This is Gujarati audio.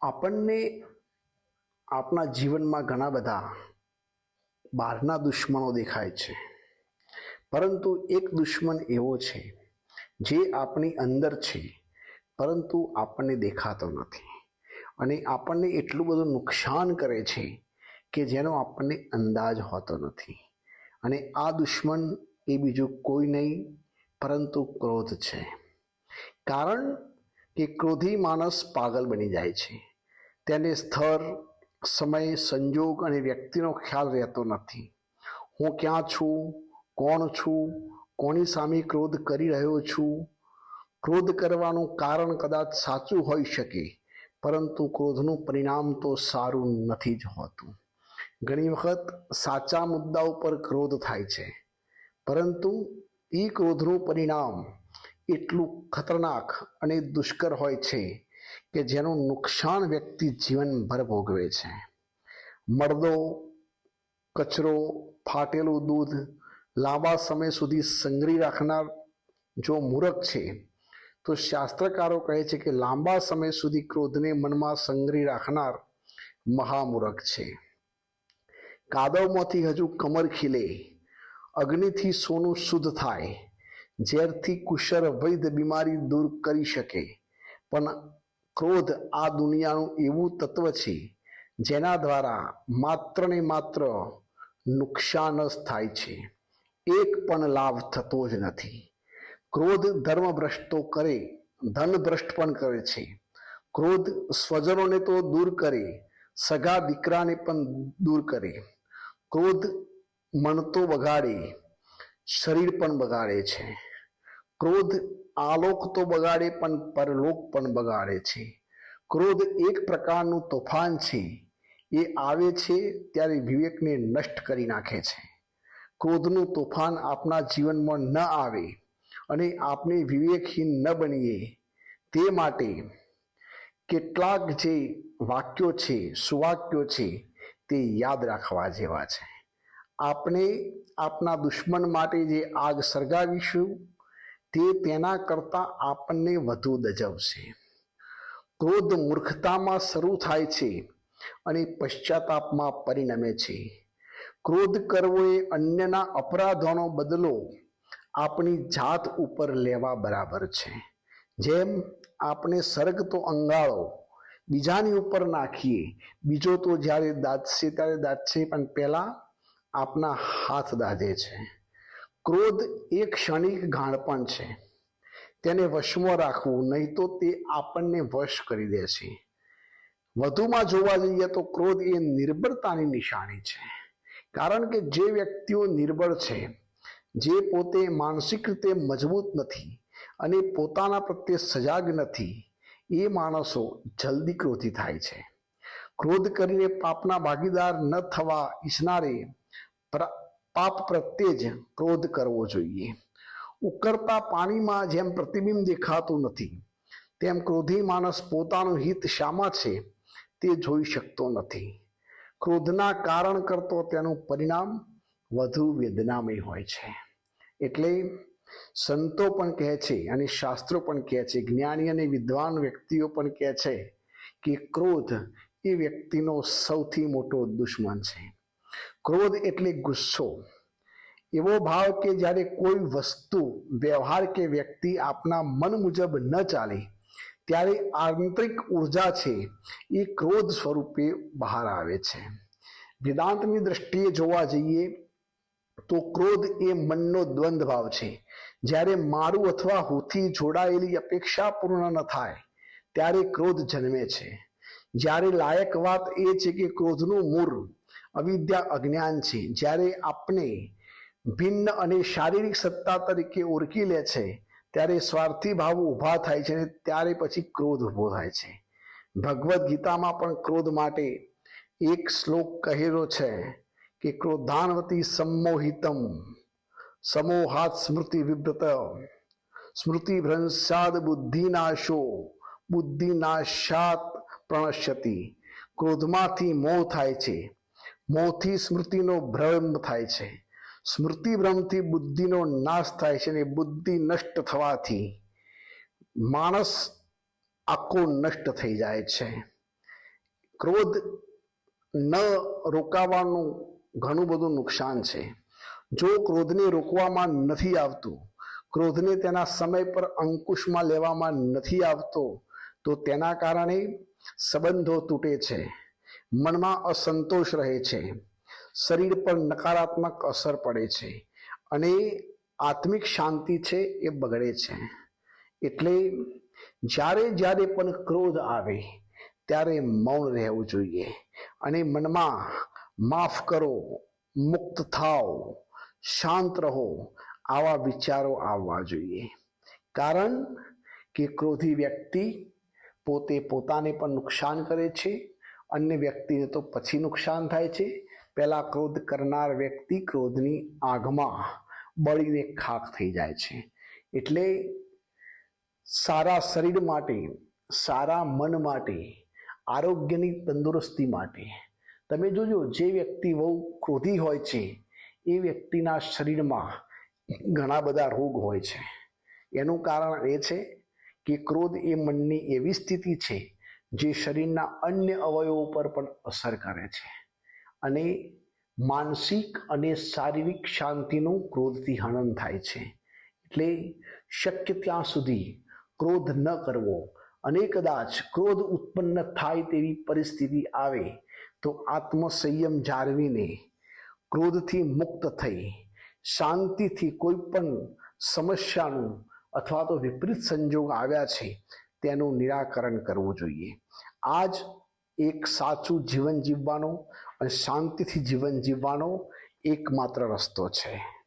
આપણને આપણા જીવનમાં ઘણા બધા બહારના દુશ્મનો દેખાય છે. પરંતુ એક દુશ્મન એવો છે જે આપણી અંદર છે, પરંતુ આપણને દેખાતો નથી. અને આપણને એટલું બધું નુકસાન કરે છે કે જેનો આપણને અંદાજ હોતો નથી. અને આ દુશ્મન એ બીજું કોઈ નહીં, પરંતુ ક્રોધ છે. કારણ કે ક્રોધી માણસ પાગલ બની જાય છે. તેને સ્થળ, સમય, સંજોગ અને વ્યક્તિનો ખ્યાલ રહેતો નથી. હું ક્યાં છું? કોણ છું? કોની સામે ક્રોધ કરી રહ્યો છું? ક્રોધ કરવાનું કારણ કદાચ સાચું હોઈ શકે, પરંતુ ક્રોધનું પરિણામ તો સારું નથી જ હોતું. ઘણી વખત સાચા મુદ્દા ઉપર ક્રોધ થાય છે, પરંતુ એ ક્રોધનું પરિણામ એટલું ખતરનાક અને દુષ્કર હોય છે કે જેનું નુકસાન વ્યક્તિ જીવનભર ભોગવે છે. મળદો, કચરો, ફાટેલું દૂધ, લાંબા સમય સુધી સંગ્રહી રાખનાર જો મૂરખ છે, તો શાસ્ત્રકારો કહે છે કે લાંબા સમય સુધી ક્રોધને મનમાં સંગ્રહી રાખનાર મહામૂરખ છે. કાદવમાંથી હજુ કમર ખીલે, અગ્નિથી સોનું શુદ્ધ થાય, ઝેરથી કુશર વૈધ બીમારી દૂર કરી શકે, પણ ક્રોધ આ દુનિયાનું એવું તત્વ છે, જેના દ્વારા માત્ર ને માત્ર નુકસાન જ થાય છે. એક પણ લાભ થતો જ નથી. ક્રોધ ધર્મ તો કરે ધન ભ્રષ્ટ પણ કરે છે. ક્રોધ સ્વજનોને તો દૂર કરે, સગા દીકરાને પણ દૂર કરે. ક્રોધ મન તો બગાડે, શરીર પણ બગાડે છે. ક્રોધ આલોક તો બગાડે પણ પરલોક પણ બગાડે છે. ક્રોધ એક પ્રકારનું તોફાન છે. એ આવે છે ત્યારે વિવેકને નષ્ટ કરી નાખે છે. ક્રોધનું તોફાન આપણા જીવનમાં ન આવે અને આપણે વિવેકહીન ન બનીએ. તે માટે કેટલાક જે વાક્યો છે, સુવાક્યો છે, તે યાદ રાખવા જેવા છે. આપણે આપણા દુશ્મન માટે જે આગ સળગાવીશું તે તેના કરતાં આપણને વધુ દજવશે ક્રોધ મૂર્ખતામાં શરૂ થાય છે અને પશ્ચાતાપમાં પરિણમે છે. ક્રોધ કરવો એ અન્યના અપરાધોનો બદલો આપણી જાત ઉપર લેવા બરાબર છે. જેમ આપણે સર્ગ તો અંગાળો, બીજાની ઉપર નાખીએ, બીજો તો જ્યારે દાદશે ત્યારે દાદશે પણ પહેલાં આપના હાથ દાજે છે. ક્રોધ એ ક્ષણિક ગાણપણ છે. તેને વશમાં રાખવું, નહીં તો તે આપણને વશ કરી દે છે. વધુમાં જોવા જઈએ તો ક્રોધ એ નિર્બળતાની નિશાની છે. કારણ કે જે વ્યક્તિઓ નિર્બળ છે, જે પોતે માનસિક રીતે મજબૂત નથી અને પોતાના પ્રત્યે સજાગ નથી, એ માણસો જલ્દી ક્રોધી થાય છે. ક્રોધ કરીને પાપના ભાગીદાર ન થવા ઈચ્છનારે પાપ પ્રત્યે જ ક્રોધ કરવો જોઈએ. ઉકળતા પાણીમાં જેમ પ્રતિબિંબ દેખાતું નથી, તેમ ક્રોધી માણસ પોતાનું હિત શામાં છે તે જોઈ શકતો નથી. ક્રોધના કારણ કરતો તેનું પરિણામ વધુ વેદનામય હોય છે. એટલે સંતો પણ કહે છે અને શાસ્ત્રો પણ કહે છે, જ્ઞાની અને વિદ્વાન વ્યક્તિઓ પણ કહે છે કે ક્રોધ એ વ્યક્તિનો સૌથી મોટો દુશ્મન છે. ક્રોધ એટલે ગુસ્સો. એવો ભાવ કે જ્યારે કોઈ વસ્તુ, વ્યવહાર કે વ્યક્તિ આપના મન મુજબ ન ચાલે, ત્યારે આંતરિક ઊર્જા છે એ ક્રોધ સ્વરૂપે બહાર આવે છે. વેદાંતની દ્રષ્ટિએ જોવા જઈએ તો ક્રોધ એ મનનો દ્વંદ ભાવ છે. જ્યારે મારું અથવા હુંથી જોડાયેલી અપેક્ષા પૂર્ણ ન થાય, ત્યારે ક્રોધ જન્મે છે. જ્યારે લાયક વાત એ છે કે ક્રોધનું મૂળ અવિદ્યા અજ્ઞાન છે. જ્યારે આપણે ભિન્ન અને શારીરિક સત્તા તરીકે ઓળખી લે છે, ત્યારે સ્વાર્થી ભાવ ઊભા થાય છે અને ત્યારે પછી ક્રોધ ઊભો થાય છે. ભગવદ્ ગીતામાં પણ ક્રોધ માટે એક શ્લોક કહેલો છે કે ક્રોધાનવતી સમોહિતમ, સમોહાત સ્મૃતિ વિભ્રત, સ્મૃતિ ભ્રંશાદ બુદ્ધિનાશો બુદ્ધિનાશાત પ્રણશ્યતિ. ક્રોધમાંથી મોહ થાય છે. મોહથી સ્મૃતિનો ભ્રમ થાય છે. સ્મૃતિ ભ્રમથી બુદ્ધિનો નાશ થાય છે અને બુદ્ધિ નષ્ટ થવાથી માણસ આખો નષ્ટ થઈ જાય છે. ક્રોધ ન રોકાવાનું ઘણું બધું નુકસાન છે. જો ક્રોધને રોકવામાં નથી આવતું, ક્રોધને તેના સમય પર અંકુશમાં લેવામાં નથી આવતો, તો તેના કારણે સંબંધો તૂટે છે. મનમાં અસંતોષ રહે છે. શરીર પર નકારાત્મક અસર પડે છે અને આત્મિક શાંતિ છે એ બગડે છે. એટલે જ્યારે જ્યારે પણ ક્રોધ આવે ત્યારે મૌન રહેવું જોઈએ અને મનમાં માફ કરો, મુક્ત થાઓ, શાંત રહો આવા વિચારો આવવા જોઈએ. કારણ કે ક્રોધી વ્યક્તિ પોતે પોતાને પણ નુકસાન કરે છે, અન્ય વ્યક્તિને તો પછી નુકસાન થાય છે. પહેલાં ક્રોધ કરનાર વ્યક્તિ ક્રોધની આગમાં બળીને ખાખ થઈ જાય છે. એટલે સારા શરીર માટે, સારા મન માટે, આરોગ્યની તંદુરસ્તી માટે, તમે જોજો જે વ્યક્તિ બહુ ક્રોધી હોય છે, એ વ્યક્તિના શરીરમાં ઘણા બધા રોગ હોય છે. એનું કારણ એ છે કે ક્રોધ એ મનની એવી સ્થિતિ છે જે શરીરના અન્ય અવયવો પર પણ અસર કરે છે. અને માનસિક અને શારીરિક શાંતિનું ક્રોધથી હનન થાય છે. એટલે શક્ય ત્યાં સુધી ક્રોધ ન કરવો અને કદાચ ક્રોધ ઉત્પન્ન થાય તેવી પરિસ્થિતિ આવે તો આત્મસંયમ જાળવીને ક્રોધથી મુક્ત થઈ, શાંતિથી કોઈ પણ સમસ્યાનું અથવા તો વિપરીત સંજોગ આવ્યા છે, તેનું નિરાકરણ કરવું જોઈએ. આ જ એક સાચું જીવન જીવવાનો અને શાંતિથી જીવન જીવવાનો એકમાત્ર રસ્તો છે.